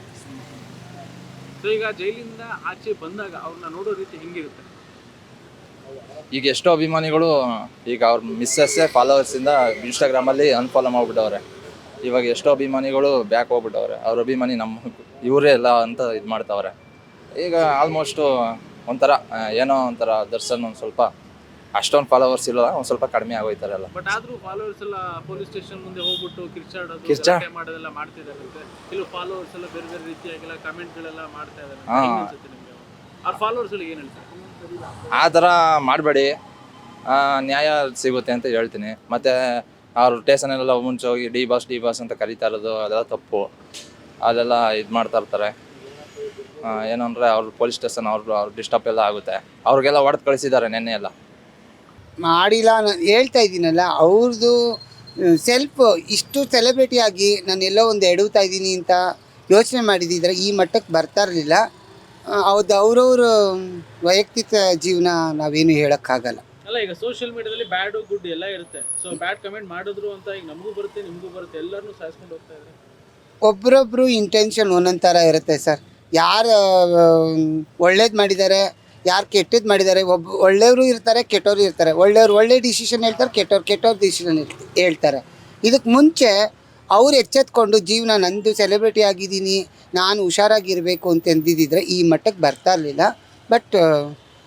ಸೊ ಈಗ ಜೈಲಿಂದ ಆಚೆ ಬಂದಾಗ ಅವ್ರನ್ನ ನೋಡೋ ರೀತಿ ಹೆಂಗಿರುತ್ತೆ? ಈಗ ಎಷ್ಟೋ ಅಭಿಮಾನಿಗಳು ಈಗ ಅವ್ರ ಮಿಸ್ಸಸ್ಸೇ ಫಾಲೋವರ್ಸಿಂದ ಇನ್ಸ್ಟಾಗ್ರಾಮಲ್ಲಿ ಅನ್ಫಾಲೋ ಮಾಡಿಬಿಟ್ಟವ್ರೆ. ಇವಾಗ ಎಷ್ಟೋ ಅಭಿಮಾನಿಗಳು ಬ್ಯಾಕ್ ಹೋಗ್ಬಿಟ್ಟವ್ರೆ. ಅವ್ರ ಅಭಿಮಾನಿ ನಮ್ಮ ಇವರೇ ಎಲ್ಲ ಅಂತ ಇದು ಮಾಡ್ತಾವ್ರೆ. ಈಗ ಆಲ್ಮೋಸ್ಟು ಒಂಥರ ಏನೋ ಒಂಥರ ದರ್ಶನ್ ಒಂದು ಸ್ವಲ್ಪ ಅಷ್ಟೊಂದು ಫಾಲೋವರ್ಸ್ ಇಲ್ಲ ಒಂದು ಸ್ವಲ್ಪ ಕಡಿಮೆ ಆಗೋಯ್ತಾರೆ ಎಲ್ಲ. ಬಟ್ ಆದ್ರೂ ಫಾಲೋವರ್ಸ್ ಎಲ್ಲ ಪೊಲೀಸ್ ಸ್ಟೇಷನ್ ಮುಂದೆ ಹೋಗ್ಬಿಟ್ಟು ಕಿರ್ಚಾಡೋದು ಕಿರ್ಚಾ- ಗಲಾಟೆ ಮಾಡೋದೆಲ್ಲ ಮಾಡ್ತಿದಾರಂತೆ ಕೆಲವು ಫಾಲೋವರ್ಸ್ ಎಲ್ಲ ಬೇರೆ ಬೇರೆ ರೀತಿಯಾಗೆಲ್ಲ ಕಮೆಂಟ್ಗಳೆಲ್ಲ ಮಾಡ್ತಾ ಇದಾರೆ ಆ ಥರ ಮಾಡಬೇಡಿ. ನ್ಯಾಯ ಸಿಗುತ್ತೆ ಅಂತ ಹೇಳ್ತೀನಿ. ಮತ್ತು ಅವ್ರು ಸ್ಟೇಷನಲ್ಲೆಲ್ಲ ಮುಂಚೆ ಹೋಗಿ ಡಿ ಬಾಸ್ ಡಿ ಬಾಸ್ ಅಂತ ಕರಿತಾ ಇರೋದು ಅದೆಲ್ಲ ತಪ್ಪು. ಅದೆಲ್ಲ ಇದು ಮಾಡ್ತಾ ಇರ್ತಾರೆ. ಅಂದರೆ ಅವ್ರ ಪೊಲೀಸ್ ಸ್ಟೇಷನ್ ಅವ್ರ ಅವ್ರ ಡಿಸ್ಟರ್ಬ್ ಎಲ್ಲ ಆಗುತ್ತೆ. ಅವ್ರಿಗೆಲ್ಲ ಹೊಡೆದು ಕಳಿಸಿದ್ದಾರೆ ನೆನ್ನೆ ಎಲ್ಲ. ಮಾಡಿಲ್ಲ ನಾನು ಹೇಳ್ತಾ ಇದ್ದೀನಲ್ಲ ಅವ್ರದ್ದು ಸೆಲ್ಫ್ ಇಷ್ಟು ಸೆಲೆಬ್ರಿಟಿ ಆಗಿ ನಾನು ಎಲ್ಲೋ ಒಂದು ಎಡುತ್ತಾ ಇದ್ದೀನಿ ಅಂತ ಯೋಚನೆ ಮಾಡಿದ್ದಿದ್ರೆ ಈ ಮಟ್ಟಕ್ಕೆ ಬರ್ತಾ ಇರಲಿಲ್ಲ. ಹೌದು ಅವ್ರವ್ರ ವೈಯಕ್ತಿಕ ಜೀವನ ನಾವೇನು ಹೇಳೋಕ್ಕಾಗಲ್ಲ. ಅಲ್ಲ ಈಗ ಸೋಷಿಯಲ್ ಮೀಡಿಯಾದಲ್ಲಿ ಬ್ಯಾಡ್ ಗುಡ್ ಎಲ್ಲ ಇರುತ್ತೆ. ಸೊ ಬ್ಯಾಡ್ ಕಮೆಂಟ್ ಮಾಡಿದ್ರು ಅಂತ ಈಗ ನಮಗೂ ಬರುತ್ತೆ ನಿಮಗೂ ಬರುತ್ತೆ ಎಲ್ಲರನ್ನೂ ಸಾಯಿಸ್ಕೊಂಡು ಹೋಗ್ತಾ ಇದ್ದಾರೆ. ಒಬ್ರೊಬ್ರು ಇಂಟೆನ್ಷನ್ ಒಂದೊಂದು ಥರ ಇರುತ್ತೆ ಸರ್. ಯಾರು ಒಳ್ಳೇದು ಮಾಡಿದ್ದಾರೆ ಯಾರು ಕೆಟ್ಟದ್ದು ಮಾಡಿದ್ದಾರೆ ಒಬ್ಬ ಒಳ್ಳೆಯವರು ಇರ್ತಾರೆ ಕೆಟ್ಟವರು ಇರ್ತಾರೆ. ಒಳ್ಳೆಯವ್ರು ಒಳ್ಳೆ ಡಿಸಿಷನ್ ಹೇಳ್ತಾರೆ ಕೆಟ್ಟವ್ರು ಕೆಟ್ಟವ್ರು ಡಿಸಿಷನ್ ಹೇಳ್ತಾರೆ. ಇದಕ್ಕೆ ಮುಂಚೆ ಅವ್ರು ಎಚ್ಚೆತ್ಕೊಂಡು ಜೀವನ ನಂದು ಸೆಲೆಬ್ರಿಟಿ ಆಗಿದ್ದೀನಿ ನಾನು ಹುಷಾರಾಗಿರಬೇಕು ಅಂತ ಎಂದಿದ್ದರೆ ಈ ಮಟ್ಟಕ್ಕೆ ಬರ್ತಾ ಇರಲಿಲ್ಲ. ಬಟ್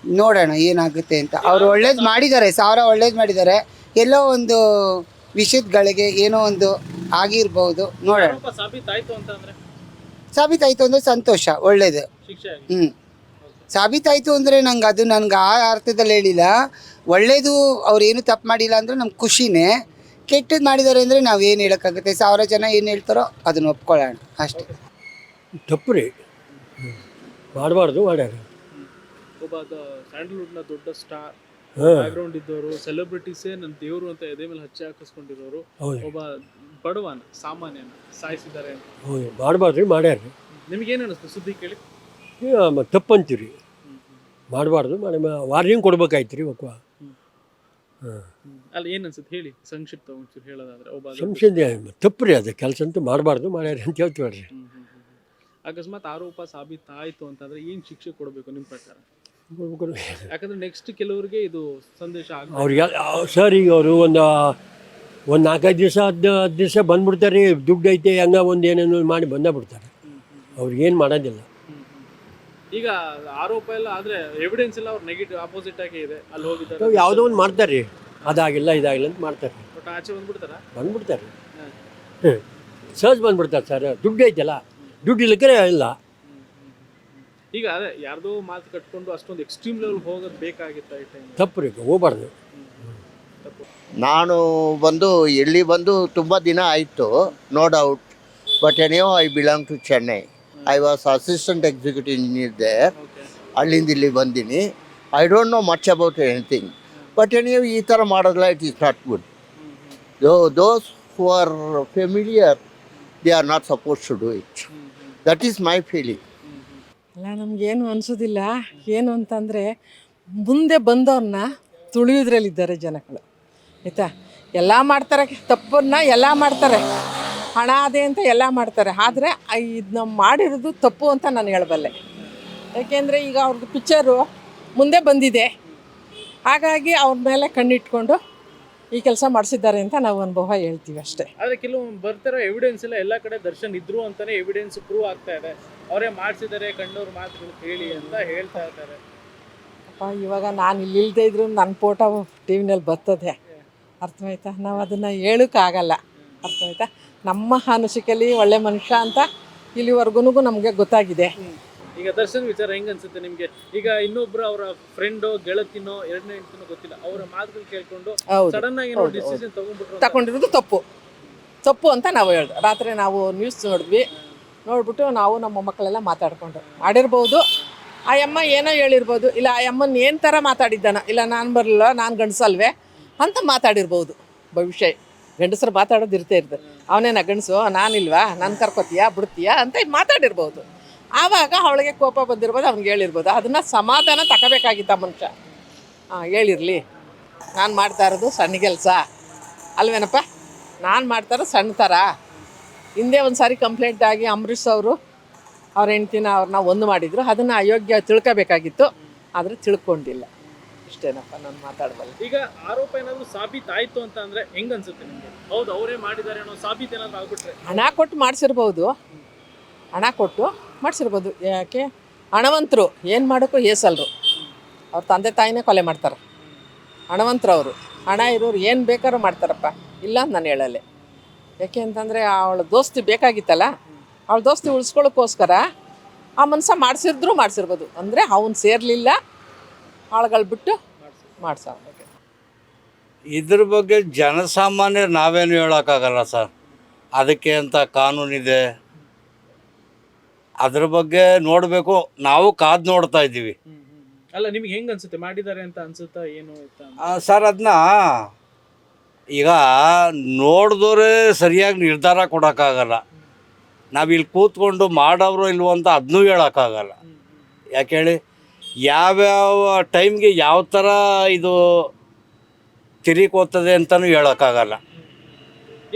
ನೋಡೋಣ ಏನಾಗುತ್ತೆ ಅಂತ. ಅವ್ರು ಒಳ್ಳೇದು ಮಾಡಿದ್ದಾರೆ ಸಾವಿರ ಒಳ್ಳೇದು ಮಾಡಿದ್ದಾರೆ. ಎಲ್ಲೋ ಒಂದು ವಿಷಯಗಳಿಗೆ ಏನೋ ಒಂದು ಆಗಿರ್ಬೋದು ನೋಡೋಣ. ಸಾಬೀತಾಯಿತು ಸಾಬೀತಾಯ್ತು ಅಂದ್ರೆ? ಸಾಬೀತಾಯ್ತು ಅಂದರೆ ಸಂತೋಷ ಒಳ್ಳೇದು. ಹ್ಞೂ ಸಾಬೀತಾಯಿತು ಅಂದರೆ ನಂಗೆ ಅದು ನನಗೆ ಆ ಅರ್ಥದಲ್ಲಿ ಹೇಳಿಲ್ಲ. ಒಳ್ಳೇದು ಅವ್ರು ಏನು ತಪ್ಪು ಮಾಡಿಲ್ಲ ಅಂದರೆ ನಮ್ಗೆ ಖುಷಿನೇ. ಕೆಟ್ಟದ್ದು ಮಾಡಿದ್ದಾರೆ ಅಂದರೆ ನಾವು ಏನು ಹೇಳೋಕ್ಕಾಗುತ್ತೆ? ಸಾವಿರ ಜನ ಏನು ಹೇಳ್ತಾರೋ ಅದನ್ನು ಒಪ್ಕೊಳ್ಳೋಣ. ಅಷ್ಟೇ. ತಪ್ಪು ರೀ ಮಾಡಬಾರ್ದು ಮಾಡ್ಯಾರ. ಒಬ್ಬ ಸ್ಯಾಂಡಲ್ವುಡ್ನ ದೊಡ್ಡ ಸ್ಟಾರ್ ಹಾಂ. ಬ್ಯಾಕ್ಗ್ರೌಂಡ್ ಇದ್ದವರು ಸೆಲೆಬ್ರಿಟೀಸೇ ನನ್ನ ದೇವರು ಅಂತ ಎದೆ ಮೇಲೆ ಹಚ್ಚಿ ಹಾಕಿಸ್ಕೊಂಡಿರೋರು ಒಬ್ಬ ಬಡವನ ಸಾಮಾನ್ಯನ ಸಾಯಿಸಿದ್ದಾರೆ ಅಂತ. ಹೌದು ಮಾಡಬಾರ್ದು ಮಾಡ್ಯಾರ. ನಿಮ್ಗೇನು ಅನಿಸ್ತು ಸುದ್ದಿ ಕೇಳಿ? ಮತ್ತು ತಪ್ಪು ಅಂತೀವಿ ಮಾಡಬಾರ್ದು ಮಾಡಿ ವಾರ್ನಿಂಗ್ ಕೊಡ್ಬೇಕಾಯ್ತು ರೀ ಒಕ್ಕ ಅಲ್ಲಿ ಏನು ಅನ್ಸುತ್ತೆ ಹೇಳಿ ಸಂಕ್ಷಿಪ್ತ ಒಂಚೂರು ಹೇಳೋದಾದ್ರೆ ಒಬ್ಬ ಸಂಶಯ ತಪ್ಪು ರೀ ಅದು ಕೆಲಸ ಅಂತೂ ಮಾಡಬಾರ್ದು ಮಾಡ್ಯಾರ ಅಂತ ಹೇಳ್ತೀವಿ ರೀ ಹ್ಮ್, ಹ್ಮ್, ಹ್ಮ್, ಹ್ಮ್. ಅಕಸ್ಮಾತ್ ಆರೋಪ ಸಾಬೀತಾಯ್ತು ಅಂತಂದ್ರೆ ಏನು ಶಿಕ್ಷೆ ಕೊಡಬೇಕು ನಿಮ್ಮ ಪ್ರಕಾರ? ಯಾಕಂದ್ರೆ ನೆಕ್ಸ್ಟ್ ಕೆಲವರಿಗೆ ಇದು ಸಂದೇಶ ಆಗ ಅವ್ರಿಗೆ ಸರ್ ಈಗ ಅವರು ಒಂದು ಒಂದು ನಾಲ್ಕೈದು ದಿವಸ ಹತ್ತು ಹತ್ತು ದಿವಸ ಬಂದ್ಬಿಡ್ತಾರೆ ದುಡ್ಡು ಐತೆ ಹಂಗ ಒಂದು ಏನೇನು ಮಾಡಿ ಬಂದೇ ಬಿಡ್ತಾರೆ. ಅವ್ರಿಗೇನು ಮಾಡೋದಿಲ್ಲ. ಈಗ ಆರೋಪ ಎಲ್ಲ ಆದ್ರೆ ಎವಿಡೆನ್ಸ್ ಎಲ್ಲ ಅವ್ರು ನೆಗೆಟಿವ್ ಆಪೋಸಿಟ್ ಆಗಿ ಇದೆ. ಅಲ್ಲಿ ಹೋಗಿದ್ದಾರೆ. ಯಾವುದೋ ಒಂದು ಮಾಡ್ತಾರೆ. ರೀ ಅದಾಗಿಲ್ಲ ಇದಾಗಿಲ್ಲ ಅಂತ ಮಾಡ್ತಾರೆ. ಆಚೆ ಬಂದ್ಬಿಡ್ತಾರ? ಬಂದ್ಬಿಡ್ತಾರೆ. ಹ್ಞೂ ಸಹಜ ಬಂದ್ಬಿಡ್ತಾರೆ ಸರ್ ದುಡ್ಡು ಐತಲ್ಲ ದುಡ್ಡು ಇಲ್ಲಕ್ಕೆ ಇಲ್ಲ. ಈಗ ಅದೇ ಯಾರ್ದೋ ಮಾತು ಕಟ್ಕೊಂಡು ಅಷ್ಟೊಂದು ಎಕ್ಸ್ಟ್ರೀಮ್ ಲೆವೆಲ್ ಹೋಗೋದು ಬೇಕಾಗಿತ್ತು ತಪ್ಪು ರೀ ಹೋಗ್ಬಾರ್ದು. ನಾನು ಬಂದು ಇಲ್ಲಿ ಬಂದು ತುಂಬ ದಿನ ಆಯಿತು no doubt but anyway I belong to Chennai I was assistant executive engineer there okay ಅಲ್ಲಿಂದ ಇಲ್ಲಿ ಬಂದೀನಿ. I don't know much about anything but ನೀವು ಈ ಥರ ಮಾಡೋದಿಲ್ಲ it is not good. Though those who are familiar they are not supposed to do it that is my feeling ಅಲ್ಲ ನಮಗೇನು ಅನಿಸೋದಿಲ್ಲ. ಏನು ಅಂತಂದರೆ, ಮುಂದೆ ಬಂದವ್ರನ್ನ ತುಳಿಯೋದ್ರಲ್ಲಿದ್ದಾರೆ ಜನಗಳು. ಆಯಿತಾ? ಎಲ್ಲ ಮಾಡ್ತಾರೆ, ತಪ್ಪನ್ನ ಎಲ್ಲ ಮಾಡ್ತಾರೆ. ಹಣ ಅದೇ ಅಂತ ಎಲ್ಲ ಮಾಡ್ತಾರೆ. ಆದರೆ ಇದನ್ನ ಮಾಡಿರೋದು ತಪ್ಪು ಅಂತ ನಾನು ಹೇಳಬಲ್ಲೆ. ಯಾಕೆಂದರೆ ಈಗ ಅವ್ರದ್ದು ಪಿಕ್ಚರು ಮುಂದೆ ಬಂದಿದೆ. ಹಾಗಾಗಿ ಅವ್ರ ಮೇಲೆ ಕಣ್ಣಿಟ್ಕೊಂಡು ಈ ಕೆಲಸ ಮಾಡಿಸಿದ್ದಾರೆ ಅಂತ ನಾವು ಅನುಭವ ಹೇಳ್ತೀವಿ ಅಷ್ಟೇ. ಆದರೆ ಕೆಲವೊಂದು ಬರ್ತಿರೋ ಎವಿಡೆನ್ಸ್ ಎಲ್ಲ ಎಲ್ಲ ಕಡೆ ದರ್ಶನ್ ಇದ್ರು ಅಂತಾನೆ ಎವಿಡೆನ್ಸ್ ಪ್ರೂವ್ ಆಗ್ತಾ ಇದೆ. ಅವರೇ ಮಾಡಿಸಿದ್ದಾರೆ ಕಂಡವ್ರ ಮಾತುಗಳು ಕೇಳಿ ಅಂತ ಹೇಳ್ತಾ ಇದ್ದಾರೆ. ಅಪ್ಪ ಇವಾಗ ನಾನು ಇಲ್ಲಿ ಇಲ್ಲದೆ ಇದ್ರು ನನ್ನ ಫೋಟೋ ಟಿ ವಿನಲ್ಲಿ ಬರ್ತದೆ. ಅರ್ಥವಾಯ್ತಾ? ನಾವು ಅದನ್ನು ಹೇಳೋಕ್ಕಾಗಲ್ಲ. ಅರ್ಥವಾಯ್ತಾ? ನಮ್ಮ ಅನಿಸಿಕೆಯಲ್ಲಿ ಒಳ್ಳೆ ಮನುಷ್ಯ ಅಂತ ಇಲ್ಲಿವರೆಗೂ ನಮಗೆ ಗೊತ್ತಾಗಿದೆ. ಈಗ ದರ್ಶನ್ ವಿಚಾರ ಹೆಂಗ ಅನ್ಸುತ್ತೆ ನಿಮ್ಗೆ? ಈಗ ಇನ್ನೊಬ್ರು ಅವರ ಫ್ರೆಂಡೋ ಗೆಳತಿನೋ ಎರಡನೇ ಹೆಂಡತಿನೋ ಗೊತ್ತಿಲ್ಲ. ಅವರ ಮಾತುಗಳು ಕೇಳ್ಕೊಂಡು ಸಡನ್ ಆಗಿ ಏನೋ ಡಿಸಿಷನ್ ತಗೊಂಡ್ಬಿಟ್ರು ತಗೊಂಡಿರೋದು ತಪ್ಪು. ತಪ್ಪು ಅಂತ ನಾವು ಹೇಳ್ದು ರಾತ್ರಿ ನಾವು ನ್ಯೂಸ್ ನೋಡಿದ್ವಿ. ನೋಡ್ಬಿಟ್ಟು ನಾವು ನಮ್ಮ ಮಕ್ಕಳೆಲ್ಲ ಮಾತಾಡ್ಕೊಂಡು. ಮಾಡಿರ್ಬೋದು. ಆ ಅಮ್ಮ ಏನೋ ಹೇಳಿರ್ಬೋದು. ಇಲ್ಲ ಆ ಅಮ್ಮನ ಏನು ಥರ ಮಾತಾಡಿದ್ದಾನ? ಇಲ್ಲ ನಾನು ಬರಲಿಲ್ಲ ನಾನು ಗಂಡಸಲ್ವೇ? ಅಂತ ಮಾತಾಡಿರ್ಬೋದು. ಭವಿಷ್ಯ. ಗಂಡಸರು ಮಾತಾಡೋದು ಇರ್ತೇ ಇರ್ತದೆ. ಅವನೇನ ಗಂಡಸು ನಾನಿಲ್ವಾ ನಾನು ಕರ್ಕೋತೀಯಾ ಬಿಡ್ತೀಯಾ? ಅಂತ ಮಾತಾಡಿರ್ಬೋದು. ಆವಾಗ ಅವಳಿಗೆ ಕೋಪ ಬಂದಿರ್ಬೋದು ಅವ್ನಿಗೆ ಹೇಳಿರ್ಬೋದು. ಅದನ್ನು ಸಮಾಧಾನ ತಗೋಬೇಕಾಗಿತ್ತ ಮನುಷ್ಯ. ಹಾಂ ಹೇಳಿರಲಿ. ನಾನು ಮಾಡ್ತಾ ಇರೋದು ಸಣ್ಣ ಕೆಲಸ. ಅಲ್ವೇನಪ್ಪ? ನಾನು ಮಾಡ್ತಾರ ಸಣ್ಣ ಥರ. ಹಿಂದೆ ಒಂದು ಸಾರಿ ಕಂಪ್ಲೇಂಟ್ ಆಗಿ ಅಂಬರೀಷ್ ಅವರು ಅವ್ರ ಹೆಂಡ್ತಿನ ಅವ್ರನ್ನ ಒಂದು ಮಾಡಿದರು. ಅದನ್ನು ಅಯೋಗ್ಯ ತಿಳ್ಕೊಬೇಕಾಗಿತ್ತು. ಆದರೆ ತಿಳ್ಕೊಂಡಿಲ್ಲ. ಇಷ್ಟೇನಪ್ಪ ನಾನು ಮಾತಾಡಬಲ್ಲ. ಈಗ ಆರೋಪ ಏನಾದರೂ ಸಾಬೀತಾಯಿತು ಅಂತ ಅಂದರೆ ಹೆಂಗೆ ಅನ್ಸುತ್ತೆ ನಿಮಗೆ? ಹೌದು ಅವರೇ ಮಾಡಿದ್ದಾರೆ ಅನ್ನೋ ಸಾಬೀತು ಏನಾದರೂ ಆಗ್ಬಿಟ್ರೆ? ಹಣ ಕೊಟ್ಟು ಮಾಡಿಸಿರ್ಬೋದು. ಹಣ ಕೊಟ್ಟು ಮಾಡಿಸಿರ್ಬೋದು. ಯಾಕೆ? ಹಣವಂತರು ಏನು ಮಾಡೋಕ್ಕೂ ಏಸಲ್ರು. ಅವ್ರ ತಂದೆ ತಾಯಿನೇ ಕೊಲೆ ಮಾಡ್ತಾರೆ. ಹಣವಂತರು ಅವರು. ಹಣ ಇರೋರು ಏನು ಬೇಕಾದ್ರೂ ಮಾಡ್ತಾರಪ್ಪ. ಇಲ್ಲ ಅಂತ ನಾನು ಹೇಳಲ್ಲ. ಯಾಕೆ ಅಂತಂದರೆ ಅವಳ ದೋಸ್ತಿ ಬೇಕಾಗಿತ್ತಲ್ಲ? ಅವಳ ದೋಸ್ತಿ ಉಳಿಸ್ಕೊಳ್ಳೋಕ್ಕೋಸ್ಕರ ಆ ಮನುಷ್ಯ ಮಾಡಿಸಿದ್ರು ಮಾಡಿಸಿರ್ಬೋದು. ಅಂದರೆ ಅವನು ಸೇರಲಿಲ್ಲ, ಆಳುಗಳು ಬಿಟ್ಟು ಮಾಡ್ಸ ಇದ್ರ ಬಗ್ಗೆ ಜನಸಾಮಾನ್ಯರು ನಾವೇನು ಹೇಳೋಕ್ಕಾಗಲ್ಲ ಸರ್. ಅದಕ್ಕೆ ಅಂತ ಕಾನೂನಿದೆ. ಅದ್ರ ಬಗ್ಗೆ ನೋಡಬೇಕು. ನಾವು ಕಾದು ನೋಡ್ತಾ ಇದ್ದೀವಿ. ಅಲ್ಲ ನಿಮ್ಗೆ ಹೆಂಗ್ ಅನ್ಸುತ್ತೆ? ಮಾಡಿದ್ದಾರೆ ಅಂತ ಅನ್ಸುತ್ತಾ ಏನು ಸರ್ ಅದನ್ನ ಈಗ ನೋಡಿದವ್ರೆ ಸರಿಯಾಗಿ ನಿರ್ಧಾರ ಕೊಡೋಕ್ಕಾಗಲ್ಲ. ನಾವು ಇಲ್ಲಿ ಕೂತ್ಕೊಂಡು ಮಾಡೋರು ಇಲ್ವೋ ಅಂತ ಅದನ್ನೂ ಹೇಳೋಕ್ಕಾಗಲ್ಲ. ಯಾಕೆ ಹೇಳಿ? ಯಾವ್ಯಾವ ಟೈಮ್ಗೆ ಯಾವ ಥರ ಇದು ತಿರುಗೋತದೆ ಅಂತಲೂ ಹೇಳೋಕ್ಕಾಗಲ್ಲ.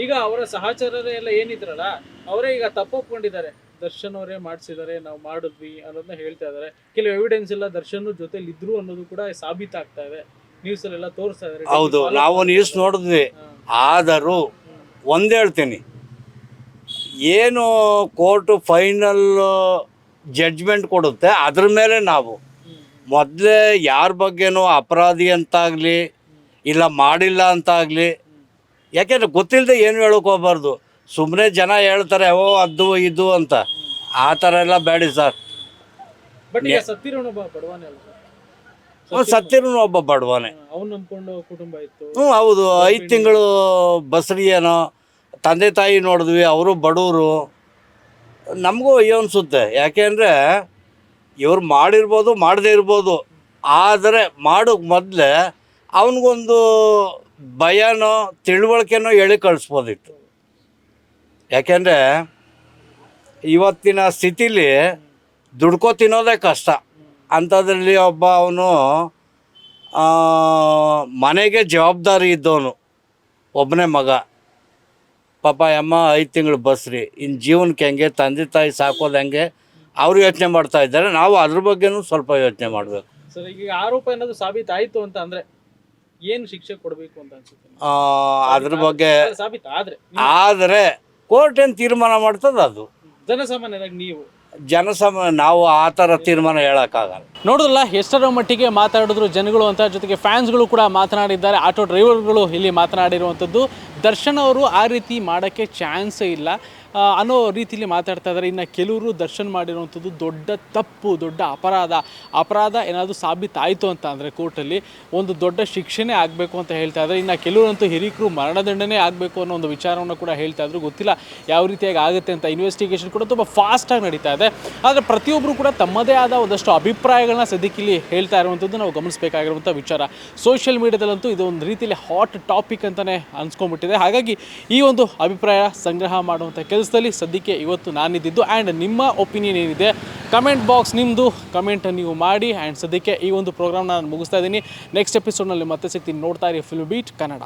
ಈಗ ಅವರ ಸಹಚರರೆಲ್ಲ ಏನಿದ್ರಲ್ಲ ಅವರೇ ಈಗ ತಪ್ಪೊಪ್ಕೊಂಡಿದ್ದಾರೆ. ದರ್ಶನ್ ಅವರೇ ಮಾಡಿಸಿದ್ದಾರೆ ನಾವು ಮಾಡಿದ್ವಿ ಅನ್ನೋದನ್ನ ಹೇಳ್ತಾ ಇದ್ದಾರೆ ಕೆಲವು ಎವಿಡೆನ್ಸ್ ಎಲ್ಲ ದರ್ಶನ್ ಜೊತೆಲಿ ಇದ್ರು ಅನ್ನೋದು ಕೂಡ ಸಾಬೀತಾಗ್ತಾ ಇದೆ. ನ್ಯೂಸ್ ಅಲ್ಲೆಲ್ಲ ತೋರಿಸ್ತಾ ಇದ್ದಾರೆ ಹೌದು ನಾವು ನ್ಯೂಸ್ ನೋಡಿದ್ವಿ. ಆದರೂ ಒಂದು ಹೇಳ್ತೀನಿ. ಏನು ಕೋರ್ಟು ಫೈನಲ್ ಜಡ್ಜ್ಮೆಂಟ್ ಕೊಡುತ್ತೆ ಅದ್ರ ಮೇಲೆ ನಾವು. ಮೊದಲೇ ಯಾರ ಬಗ್ಗೆನೂ ಅಪರಾಧಿ ಅಂತಾಗಲಿ ಇಲ್ಲ ಮಾಡಿಲ್ಲ ಅಂತಾಗಲಿ ಯಾಕೆಂದರೆ ಗೊತ್ತಿಲ್ಲದೆ ಏನು ಹೇಳೋಕೆ ಹೋಗ್ಬಾರ್ದು. ಸುಮ್ಮನೆ ಜನ ಹೇಳ್ತಾರೆ ಓ ಅದು ಇದು ಅಂತ. ಆ ಥರ ಎಲ್ಲ ಬೇಡಿ ಸರ್. ಬಟ್ ಈಗ ಸತ್ತಿರೋನೊಬ್ಬ ಬಡವನೇ ಅಲ್ಲ ಸತ್ತಿರೂ ಒಬ್ಬ ಬಡವಾನೆ. ಅವ್ನು ನಂಬ್ಕೊಂಡು ಕುಟುಂಬ ಇತ್ತು. ಹ್ಞೂ ಹೌದು. ಐದು ತಿಂಗಳು ಬಸ್ರಿ ಏನೋ ತಂದೆ ತಾಯಿ ನೋಡಿದ್ವಿ ಅವರು ಬಡವರು. ನಮಗೂ ಅಯ್ಯೋ ಅನಿಸುತ್ತೆ. ಯಾಕೆಂದರೆ ಇವ್ರು ಮಾಡಿರ್ಬೋದು ಮಾಡದೇ ಇರ್ಬೋದು. ಆದರೆ ಮಾಡೋಕ್ಕೆ ಮೊದಲೇ ಅವನಿಗೊಂದು ಭಯನೋ ತಿಳುವಳಿಕೆನೋ ಹೇಳಿ ಕಳಿಸ್ಬೋದಿತ್ತು. ಯಾಕೆಂದರೆ ಇವತ್ತಿನ ಸ್ಥಿತಿಲಿ ದುಡ್ಕೋ ತಿನ್ನೋದೇ ಕಷ್ಟ. ಅಂಥದ್ರಲ್ಲಿ ಒಬ್ಬ ಅವನು ಮನೆಗೆ ಜವಾಬ್ದಾರಿ ಇದ್ದವನು. ಒಬ್ಬನೇ ಮಗ. ಪಾಪ ಅಮ್ಮ ಐದು ತಿಂಗಳು ಬಸ್ರಿ. ಇನ್ನು ಜೀವನಕ್ಕೆ ಹೆಂಗೆ? ತಂದೆ ತಾಯಿ ಸಾಕೋದು ಹೆಂಗೆ? ಅವರು ಯೋಚನೆ ಮಾಡ್ತಾ ಇದ್ದಾರೆ. ನಾವು ಅದ್ರ ಬಗ್ಗೆನೂ ಸ್ವಲ್ಪ ಯೋಚನೆ ಮಾಡಬೇಕು. ಸರ್ ಈಗ ಆರೋಪ ಏನಾದರೂ ಸಾಬೀತಾಯಿತು ಅಂತ ಅಂದರೆ ಏನು ಶಿಕ್ಷೆ ಕೊಡಬೇಕು ಅಂತ ಅನ್ಸುತ್ತೆ? ಅದ್ರ ಬಗ್ಗೆ ಸಾಬೀತು ಆದರೆ ಆದರೆ ಕೋರ್ಟ್ ಏನು ತೀರ್ಮಾನ ಮಾಡ್ತದ ಅದು? ಜನಸಾಮಾನ್ಯರಾಗಿ ನೀವು? ಜನಸಮ ನಾವು ಆ ಥರ ತೀರ್ಮಾನ ಹೇಳೋಕ್ಕಾಗಲ್ಲ. ನೋಡಿದ್ರಲ್ಲ ಎಷ್ಟರ ಮಟ್ಟಿಗೆ ಮಾತಾಡಿದ್ರು ಜನಗಳು ಅಂತ ಜೊತೆಗೆ ಫ್ಯಾನ್ಸ್ಗಳು ಕೂಡ ಮಾತನಾಡಿದ್ದಾರೆ ಆಟೋ ಡ್ರೈವರ್ಗಳು ಇಲ್ಲಿ ಮಾತನಾಡಿರುವಂಥದ್ದು. ದರ್ಶನ್ ಅವರು ಆ ರೀತಿ ಮಾಡೋಕ್ಕೆ ಚಾನ್ಸೇ ಇಲ್ಲ. ಅನ್ನೋ ರೀತಿಯಲ್ಲಿ ಮಾತಾಡ್ತಾ ಇದ್ದಾರೆ ಇನ್ನು ಕೆಲವರು ದರ್ಶನ್ ಮಾಡಿರುವಂಥದ್ದು ದೊಡ್ಡ ತಪ್ಪು, ದೊಡ್ಡ ಅಪರಾಧ. ಅಪರಾಧ ಏನಾದರೂ ಸಾಬೀತಾಯಿತು ಅಂತ ಅಂದರೆ ಕೋರ್ಟಲ್ಲಿ ಒಂದು ದೊಡ್ಡ ಶಿಕ್ಷೆನೇ ಆಗಬೇಕು ಅಂತ ಹೇಳ್ತಾ ಇದ್ದಾರೆ ಇನ್ನು ಕೆಲವರಂತೂ ಹಿರಿಕರು ಮರಣದಂಡನೆ ಆಗಬೇಕು ಅನ್ನೋ ಒಂದು ವಿಚಾರವನ್ನು ಕೂಡ ಹೇಳ್ತಾ ಇದ್ರು. ಗೊತ್ತಿಲ್ಲ ಯಾವ ರೀತಿಯಾಗಿ ಆಗುತ್ತೆ ಅಂತ ಇನ್ವೆಸ್ಟಿಗೇಷನ್ ಕೂಡ ತುಂಬ ಫಾಸ್ಟಾಗಿ ನಡೀತಾ ಇದೆ. ಆದರೆ ಪ್ರತಿಯೊಬ್ಬರು ಕೂಡ ತಮ್ಮದೇ ಆದ ಒಂದಷ್ಟು ಅಭಿಪ್ರಾಯಗಳನ್ನ ಸದ್ಯಕ್ಕೆ ಹೇಳ್ತಾ ಇರುವಂಥದ್ದು ನಾವು ಗಮನಿಸಬೇಕಾಗಿರುವಂಥ ವಿಚಾರ. ಸೋಷಿಯಲ್ ಮೀಡಿಯಾದಲ್ಲಂತೂ ಇದು ಒಂದು ರೀತಿಯಲ್ಲಿ ಹಾಟ್ ಟಾಪಿಕ್ ಅಂತಲೇ ಅನ್ಸ್ಕೊಂಡ್ಬಿಟ್ಟಿದೆ. ಹಾಗಾಗಿ ಈ ಒಂದು ಅಭಿಪ್ರಾಯ ಸಂಗ್ರಹ ಮಾಡುವಂಥ ಕೆಲಸದಲ್ಲಿ ಸದ್ಯಕ್ಕೆ ಇವತ್ತು ನಾನಿದ್ದಿದ್ದು ಆ್ಯಂಡ್ ನಿಮ್ಮ ಒಪಿನಿಯನ್ ಏನಿದೆ? ಕಮೆಂಟ್ ಬಾಕ್ಸ್ ನಿಮ್ಮದು ಕಮೆಂಟ್ ನೀವು ಮಾಡಿ ಆ್ಯಂಡ್ ಸದ್ಯಕ್ಕೆ ಈ ಒಂದು ಪ್ರೋಗ್ರಾಮ್ನ ನಾನು ಮುಗಿಸ್ತಾ ಇದ್ದೀನಿ. ನೆಕ್ಸ್ಟ್ ಎಪಿಸೋಡ್ನಲ್ಲಿ ಮತ್ತೆ ಸಿಗ್ತೀನಿ. ನೋಡ್ತಾ ಇರಿ ಫಿಲ್ಮ್ ಬೀಟ್ ಕನ್ನಡ